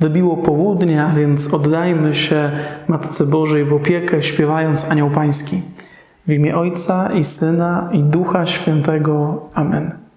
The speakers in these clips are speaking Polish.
Wybiło południe, a więc oddajmy się Matce Bożej w opiekę, śpiewając Anioł Pański. W imię Ojca i Syna i Ducha Świętego. Amen.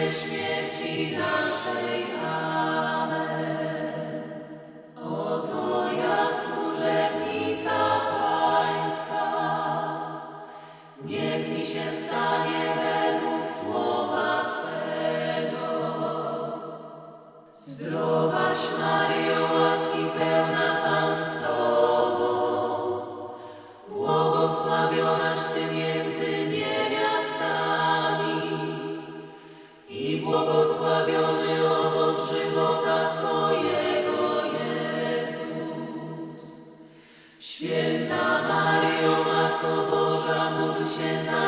Śmierci naszej. Amen. Boża,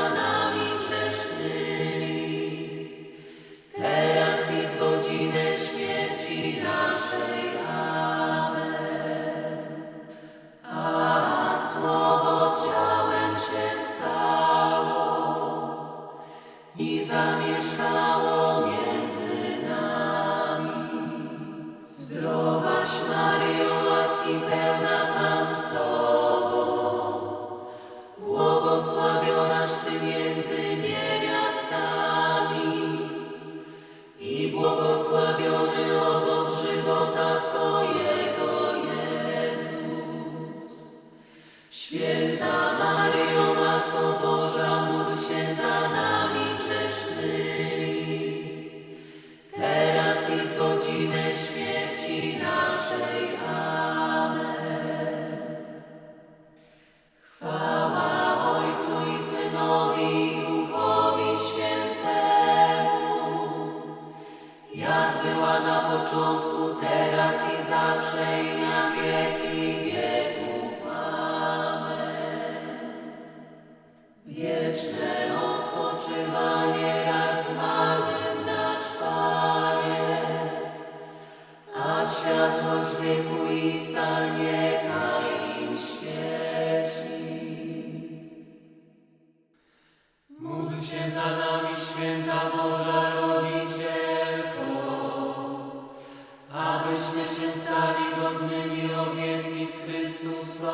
początku, teraz i zawsze i na wieki wieków. Amen. Wieczne odpoczywanie raz zmarłym dać Panie, a światłość wiekuista niechaj im świeci. Módl się za nami, święta Boża Rodzicielko, się stali godnymi obietnic Chrystusowych.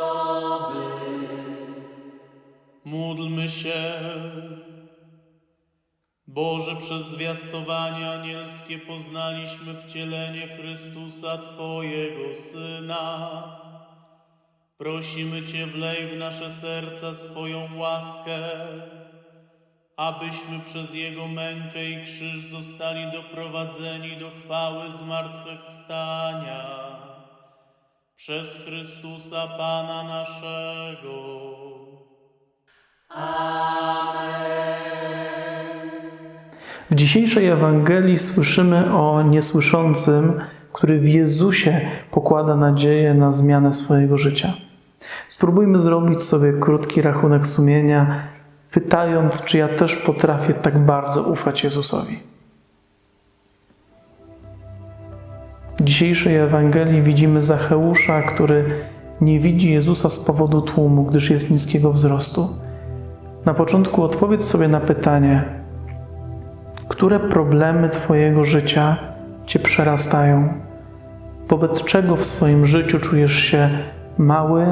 Módlmy się. Boże, przez zwiastowanie anielskie poznaliśmy wcielenie Chrystusa, Twojego Syna. Prosimy Cię, wlej w nasze serca swoją łaskę, abyśmy przez Jego mękę i krzyż zostali doprowadzeni do chwały zmartwychwstania. Przez Chrystusa Pana naszego. W dzisiejszej Ewangelii słyszymy o niesłyszącym, który w Jezusie pokłada nadzieję na zmianę swojego życia. Spróbujmy zrobić sobie krótki rachunek sumienia, pytając, czy ja też potrafię tak bardzo ufać Jezusowi. W dzisiejszej Ewangelii widzimy Zacheusza, który nie widzi Jezusa z powodu tłumu, gdyż jest niskiego wzrostu. Na początku odpowiedz sobie na pytanie, które problemy Twojego życia Cię przerastają? Wobec czego w swoim życiu czujesz się mały,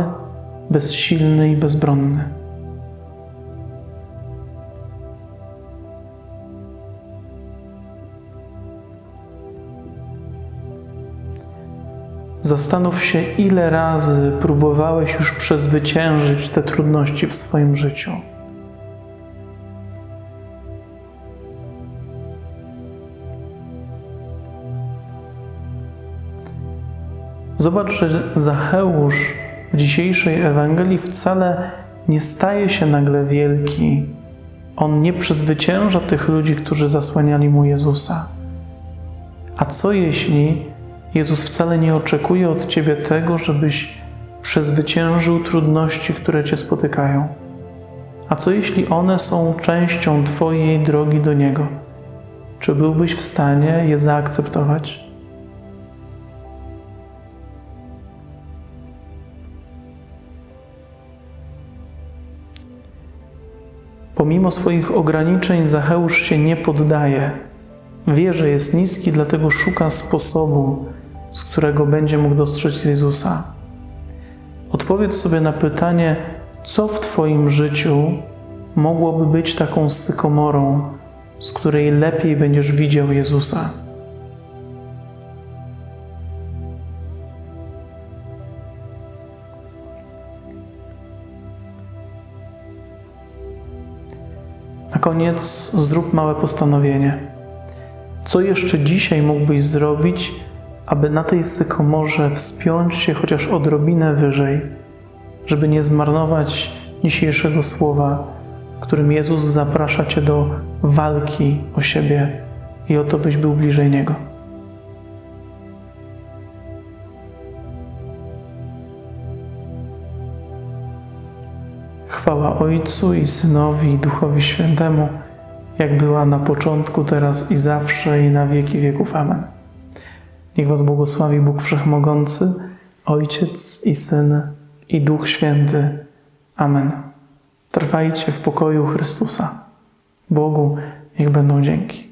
bezsilny i bezbronny? Zastanów się, ile razy próbowałeś już przezwyciężyć te trudności w swoim życiu. Zobacz, że Zacheusz w dzisiejszej Ewangelii wcale nie staje się nagle wielki. On nie przezwycięża tych ludzi, którzy zasłaniali mu Jezusa. A co jeśli Jezus wcale nie oczekuje od ciebie tego, żebyś przezwyciężył trudności, które cię spotykają? A co jeśli one są częścią Twojej drogi do Niego? Czy byłbyś w stanie je zaakceptować? Pomimo swoich ograniczeń, Zacheusz się nie poddaje. Wie, że jest niski, dlatego szuka sposobu, z którego będzie mógł dostrzec Jezusa. Odpowiedz sobie na pytanie, co w Twoim życiu mogłoby być taką sykomorą, z której lepiej będziesz widział Jezusa. Na koniec zrób małe postanowienie. Co jeszcze dzisiaj mógłbyś zrobić, aby na tej sykomorze wspiąć się chociaż odrobinę wyżej, żeby nie zmarnować dzisiejszego słowa, którym Jezus zaprasza Cię do walki o siebie i o to, byś był bliżej Niego. Chwała Ojcu i Synowi i Duchowi Świętemu, jak była na początku, teraz i zawsze i na wieki wieków. Amen. Niech Was błogosławi Bóg Wszechmogący, Ojciec i Syn i Duch Święty. Amen. Trwajcie w pokoju Chrystusa. Bogu niech będą dzięki.